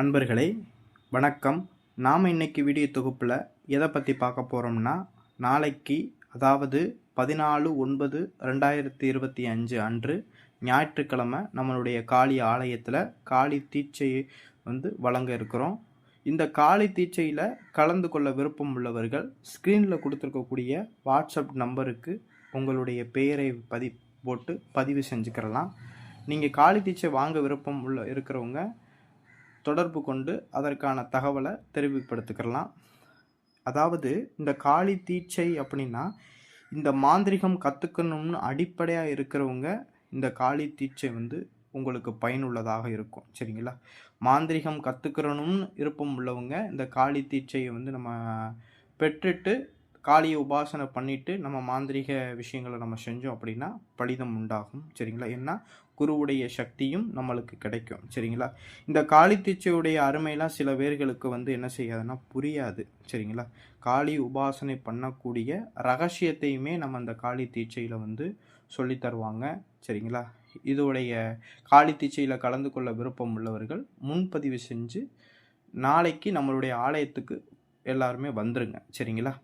அன்பர்களே வணக்கம். நாம் இன்னைக்கு வீடியோ தொகுப்பில் எதை பற்றி பார்க்க போகிறோம்னா நாளைக்கு அதாவது பதினாலு ஒன்பது ரெண்டாயிரத்தி இருபத்தி அஞ்சு அன்று ஞாயிற்றுக்கிழமை நம்மளுடைய காளி ஆலயத்தில் காளி தீட்சை வந்து வழங்க இருக்கிறோம். இந்த காளி தீட்சையில் கலந்து கொள்ள விருப்பம் உள்ளவர்கள் ஸ்க்ரீனில் கொடுத்துருக்கக்கூடிய வாட்ஸ்அப் நம்பருக்கு உங்களுடைய பெயரை பதி போட்டு பதிவு செஞ்சுக்கிறலாம். நீங்கள் காளி தீட்சை வாங்க விருப்பம் உள்ள இருக்கிறவங்க தொடர்பு கொண்டு அதற்கான தகவலை தெரிவிப்படுத்திக்கலாம். அதாவது இந்த காளி தீட்சை அப்படின்னா இந்த மாந்திரிகம் கற்றுக்கணும்னு அடிப்படையாக இருக்கிறவங்க இந்த காளி தீட்சை வந்து உங்களுக்கு பயனுள்ளதாக இருக்கும். சரிங்களா? மாந்திரிகம் கற்றுக்கிறணும்னு விருப்பம் உள்ளவங்க இந்த காளி தீட்சையை வந்து நம்ம பெற்றுட்டு காளியை உபாசனை பண்ணிட்டு நம்ம மாந்திரிக விஷயங்களை நம்ம செஞ்சோம் அப்படின்னா பலிதம் உண்டாகும் சரிங்களா? ஏன்னா குருவுடைய சக்தியும் நம்மளுக்கு கிடைக்கும் சரிங்களா? இந்த காளி தீட்சையுடைய அருமையெல்லாம் சில பேர்களுக்கு வந்து என்ன செய்யாதுன்னா புரியாது சரிங்களா? காளி உபாசனை பண்ணக்கூடிய ரகசியத்தையுமே நம்ம அந்த காளி தீட்சையில் வந்து சொல்லி தருவாங்க சரிங்களா? இதோடைய காளி தீட்சையில் கலந்து கொள்ள விருப்பம் உள்ளவர்கள் முன்பதிவு செஞ்சு நாளைக்கு நம்மளுடைய ஆலயத்துக்கு எல்லாருமே வந்துருங்க சரிங்களா?